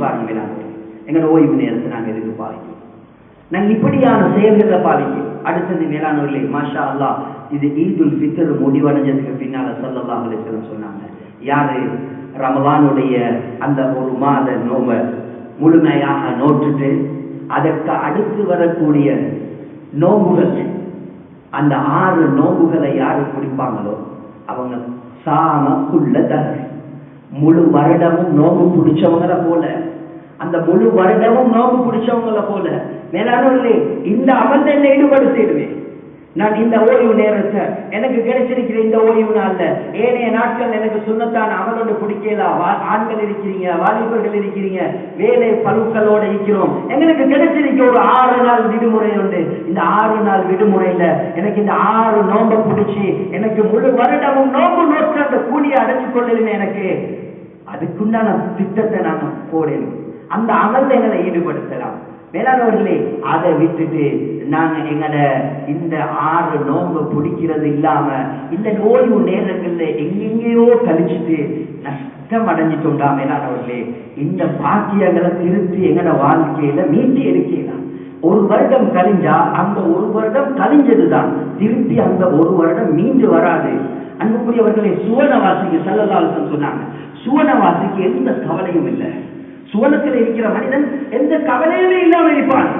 பாருங்க வேளாண் எங்களோட ஓய்வு நேரத்தை நாங்கள் எதுக்கு பாதிக்கும் நாங்கள் இப்படியான செயல்களை பாதிக்கும் அடுத்தது மேலானவர்களே மாஷா அல்லா இது ஈதுல் ஃபித்ர் முடிவடைஞ்சதுக்கு பின்னால ஸல்லல்லாஹு அலைஹி சொன்னாங்க. யாரு? ரமவானுடைய அந்த ஒரு மாத நோம்ப முழுமையாக நோட்டுட்டு அதற்கு அடுத்து வரக்கூடிய நோம்புகள் அந்த ஆறு நோம்புகளை யாரு குடிப்பாங்களோ அவங்க சாமக்குள்ள தகர் முழு வருடமும் நோம்பு பிடிச்சவங்கள போல அந்த முழு வருடமும் நோம்பு பிடிச்சவங்களை போல. மேலானவர்களே இந்த அமர்ந்த என்ன ஈடுபடுத்திடுவேன் நான் இந்த ஓய்வு நேரத்தை எனக்கு கிடைச்சிருக்கிற இந்த ஓய்வு நாள்ல ஏனைய நாட்கள் எனக்கு சுண்ணத்தான் அமலோடு பிடிக்கலாம் வா- ஆண்கள் இருக்கிறீங்க வாலிபர்கள் இருக்கிறீங்க வேலை பழுக்களோட இருக்கிறோம். எங்களுக்கு கிடைச்சிருக்க ஒரு ஆறு நாள் விடுமுறை உண்டு. இந்த ஆறு நாள் விடுமுறையில எனக்கு இந்த ஆறு நோன்பை பிடிச்சி எனக்கு முழு வருடமும் நோம்பு நோக்க அந்த கூலியை அடைச்சு கொள்ளலுமே எனக்கு. அதுக்குண்டான திட்டத்தை நான் போடணும். அந்த அமல்ல எங்களை ஈடுபடுத்தலாம். மேலானவர்களே அதை விட்டுட்டு நாங்க எங்கட இந்த ஆறு நோம்பு பிடிக்கிறது இல்லாம இந்த ஓய்வு நேரங்கள்ல எங்கெங்கேயோ கழிச்சுட்டு நஷ்டம் அடைஞ்சிட்டோம்டா மேலானவர்களே. இந்த பாக்கியங்களை திருத்தி எங்கட வாழ்க்கையில மீட்டி எடுக்கலாம் ஒரு வருடம் கழிஞ்சா அந்த ஒரு வருடம் கழிஞ்சதுதான் திருப்பி அந்த ஒரு வருடம் மீண்டு வராது. அன்புக்குரியவர்களே சுவனவாசிக்கு செல்லலாசன் சொன்னாங்க. சுவனவாசிக்கு எந்த கவலையும் இல்லை. சுவனத்தில் இருக்கிற மனிதன் எந்த கவலையுமே இல்லாமல் இருப்பான்.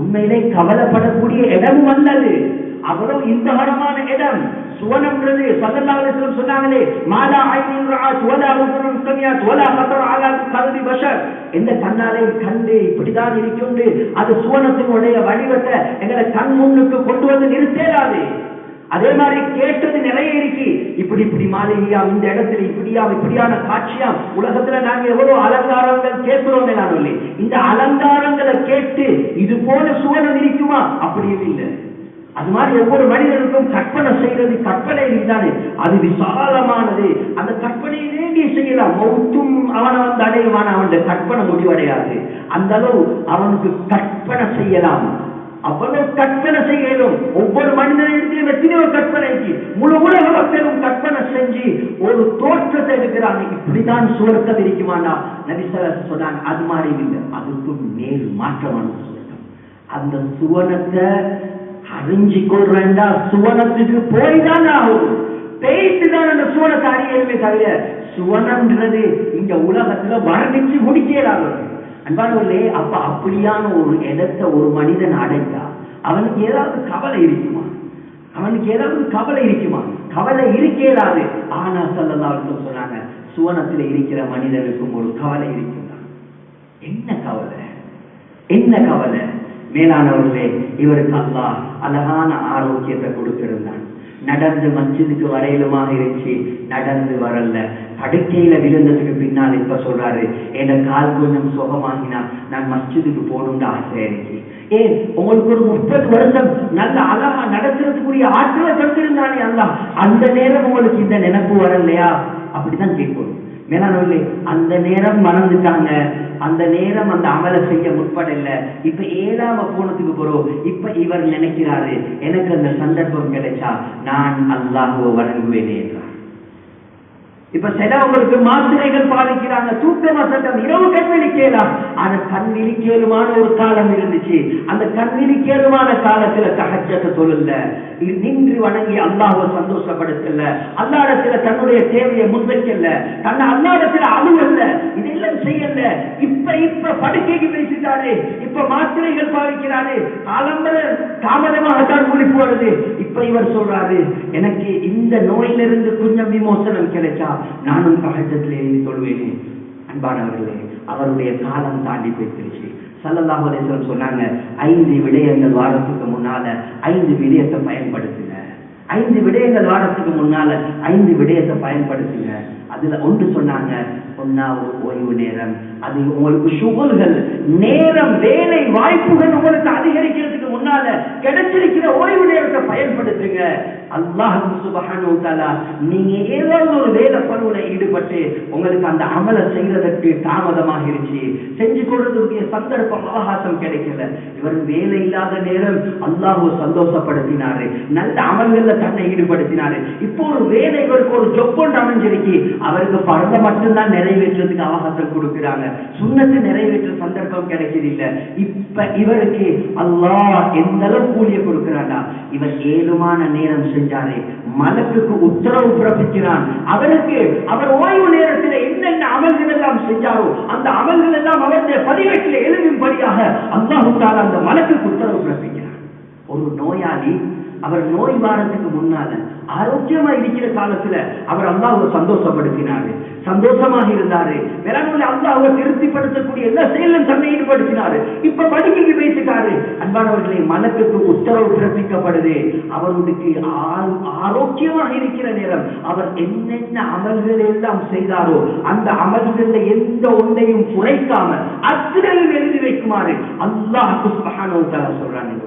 உண்மையிலே கவலைப்படக்கூடிய இடமும் அல்லது அவ்வளவு இந்தகரமான இடம். சுவனம்ன்றது சல்லல்லாஹு சொன்னாங்களே மாலா ஐநூறு ரஆத் வலா உதுனுன் சமியாத் வலா கதர் கல்வி பஷர். எந்த கண்ணாலே கண்டு இப்படிதான் இருக்குண்டு அது சுவனத்தினுடைய வடிவத்தை எங்களை கண் முன்னுக்கு கொண்டு வந்து நிறுத்தேராது அதே மாதிரி கேட்டது நிறைய இருக்கு இப்படி இப்படி மாளிகையா இந்த இடத்துல இப்படியா இப்படியான காட்சியா? உலகத்துல நாங்க எவ்வளவு அலங்காரங்கள் கேட்கிறோம் நான் சொல்லி இந்த அலங்காரங்களை கேட்டு இது போல சுவனம் இருக்குமா அப்படியும் இல்லை. அது மாதிரி ஒவ்வொரு மனிதனுக்கும் கற்பனை செய்யறது கற்பனை இருந்தானே அது விசாலமானது. அந்த கற்பனையிலே நீ செய்யலாம். மௌத்தும் அவனை வந்து அடையுமான? அவனுடைய கற்பனை முடிவடையாது. அந்த அளவு அவனுக்கு கற்பனை செய்யலாம். அவ்வளவு கற்பனை செய்யலும். ஒவ்வொரு மனிதனிடத்திலும் எத்தனையோ கற்பனை முழு உலக மக்களும் கற்பனை செஞ்சு ஒரு தோற்றத்தை எடுக்கிறாங்க இப்படிதான் சுவர்க்கம் இருக்குமாண்டா நபிசர சொன்னான் அது மாதிரி இல்லை. அதுக்கும் மேல் மாற்றமான சுவர்க்கம் அந்த சுவனத்தை அறிஞ்சு கொள்றேன்டா சுவனத்துக்கு போய் தான் ஆகும் பேய்த்து தான் அந்த சுவனத்தை அறியணுமே தவிர சுவனம்ன்றது இந்த உலகத்துல வர்ணிச்சு முடிக்கிறாங்க அன்பானவர்களே அப்ப அப்படியான ஒரு இடத்தை ஒரு மனிதன் அடைந்தா அவனுக்கு ஏதாவது கவலை இருக்குமா? அவனுக்கு ஏதாவது கவலை இருக்குமா? கவலை இருக்கேடாது ஆனா சொல்லலாம் சொன்னாங்க சுவனத்தில் இருக்கிற மனிதனுக்கும் ஒரு கவலை இருக்குமா என்ன கவலை? என்ன கவலை? மேலானவர்களே இவருக்கு அல்லா அழகான ஆரோக்கியத்தை கொடுத்திருந்தான். நடந்து மஸ்ஜிதுக்கு வரையிலுமாக இருந்துச்சு நடந்து வரல. படுக்கையில விழுந்ததுக்கு பின்னால் இப்ப சொல்றாரு என் கால் கொஞ்சம் சுகமாகினா நான் மஸ்ஜிதுக்கு போகணும்னு ஆசை எனக்கு. ஏன்? உங்களுக்கு ஒரு முப்பது வருஷம் நல்ல அழகா நடத்துறதுக்குரிய ஆற்றலை தந்திருந்தானே அல்ல அந்த நேரம் உங்களுக்கு இந்த நினைப்பு வரலையா? அப்படிதான் கேட்கணும் மேலானவர்களே அந்த நேரம் மறந்துட்டாங்க. அந்த நேரம் அந்த அமலை செய்ய முற்படல. இப்ப ஏழாம போனதுக்கு போறோம் இப்ப இவர் நினைக்கிறாரு எனக்கு அந்த சந்தர்ப்பம் கிடைச்சா நான் அல்லாஹுவை வணங்குவேனே இப்ப சிலவங்களுக்கு மாத்திரைகள் பாதிக்கிறாங்க தூக்க வசட்டம் இரவு கண் விழிக்கலாம் ஆனா கண் கேளுமான ஒரு காலம் இருந்துச்சு. அந்த கண் கேளுமான காலத்துல தகச்சத்தை தொழுல நின்று வணங்கி அல்லாஹ்வை சந்தோஷப்படுத்தல அல்லாடத்துல தன்னுடைய தேவையை முன்வைக்கல தன்னை அல்லாடத்துல அழுவல்ல. இதெல்லாம் செய்யல இப்ப இப்ப படுக்கைக்கு பேசிட்டாரு இப்ப மாத்திரைகள் பாவிக்கிறாரு காலம்பர தாமதமாக தான் குளிப்பு வருது. இப்ப இவர் சொல்றாரு எனக்கு இந்த நோயிலிருந்து கொஞ்சம் விமோசனம் கிடைச்சா நானும் சகஜத்திலே எழுதி சொல்வேனே அன்பானவர்களே அவருடைய காலம் தாண்டி போயிருச்சு சல்லல்லாஹு சொன்னாங்க ஐந்து விடயங்கள் வாரத்துக்கு முன்னால ஐந்து விடயத்தை பயன்படுத்துங்க. ஐந்து விடயங்கள் வாரத்துக்கு முன்னால ஐந்து விடயத்தை பயன்படுத்துங்க. அதுல ஒன்று சொன்னாங்க ஒன்னா ஒரு ஓய்வு நேரம். அது உங்களுக்கு சுகல்கள் நேரம் வேலை வாய்ப்புகள் உங்களுக்கு அதிகரிக்கிறதுக்கு முன்னால கிடைச்சிருக்கிற ஓய்வு நேரத்தை பயன்படுத்துங்க. அல்லாஹ் சுபஹானு தஆலா நீங்க ஏதாவது ஒரு வேலை பணுல ஈடுபட்டு உங்களுக்கு அந்த அமலை செய்யறதற்கு தாமதமாகிருச்சு செஞ்சு கொள்றதுக்கு சந்தர்ப்பம் அவகாசம் கிடைக்கல. இவர் வேலை இல்லாத நேரம் அல்லாஹ் சந்தோஷப்படுத்தினாரு. நல்ல அமல்கள்ல தன்னை ஈடுபடுத்தினாரு. இப்போ ஒரு வேலை இவருக்கு ஒரு ஜொப் ஒன்று அமைஞ்சிருக்கு. அவருக்கு பரத மட்டும்தான் நிறைவேற்றுறதுக்கு அவகாசம் கொடுக்கிறாங்க. சுண்ணத்தை நிறைவேற்ற சந்தர்ப்பம் கிடைக்கிறது இல்லை இப்ப இவருக்கு அல்லாஹ் எந்த அளவு கூலிய கொடுக்கிறாண்டா இவர் ஏழுமான நேரம் செஞ்சாரே மலக்குக்கு உத்தரவு பிறப்பிக்கிறான். அவருக்கு அவர் ஓய்வு நேரத்தில் என்னென்ன அமல்கள் எல்லாம் செஞ்சாரோ அந்த அமல்கள் எல்லாம் அவருடைய பதிவேட்டில் எழுதும்படியாக அல்லாஹு தாலா அந்த மலக்குக்கு உத்தரவு பிறப்பிக்கிறான். ஒரு நோயாளி அவர் நோய் வாரத்துக்கு முன்னால ஆரோக்கியமா இருக்கிற காலத்துல அவர் அல்லாஹ் சந்தோஷப்படுத்தினாரு. சந்தோஷமாக இருந்தாரு. வேளாண்மை அல்லாஹ்வை திருப்திப்படுத்தக்கூடிய எல்லா செயலும் தன்னை ஈடுபடுத்தினாரு. இப்ப படுக்கைக்கு பேசிட்டாரு. அன்பானவர்களை மனத்துக்கு உத்தரவு பிறப்பிக்கப்படுது. அவருக்கு ஆ- ஆரோக்கியமாக இருக்கிற நேரம் அவர் என்னென்ன அமல்கள் எல்லாம் செய்தாரோ அந்த அமல்கள்ல எந்த ஒன்றையும் குறைக்காம அத்தனையும் எழுதி வைக்குமாறு அல்லாஹ் சொல்றாங்க சொல்றான்.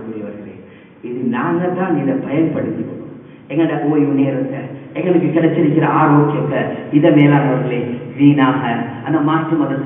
இது நாங்க தான் இதை பயன்படுத்திக்கணும் எங்களோட ஓய்வு நேரத்தை எங்களுக்கு கிடைச்சிருக்கிற ஆரோக்கியத்தை இதை மேலானவர்களே வீணாக. அந்த மாற்று மதத்தை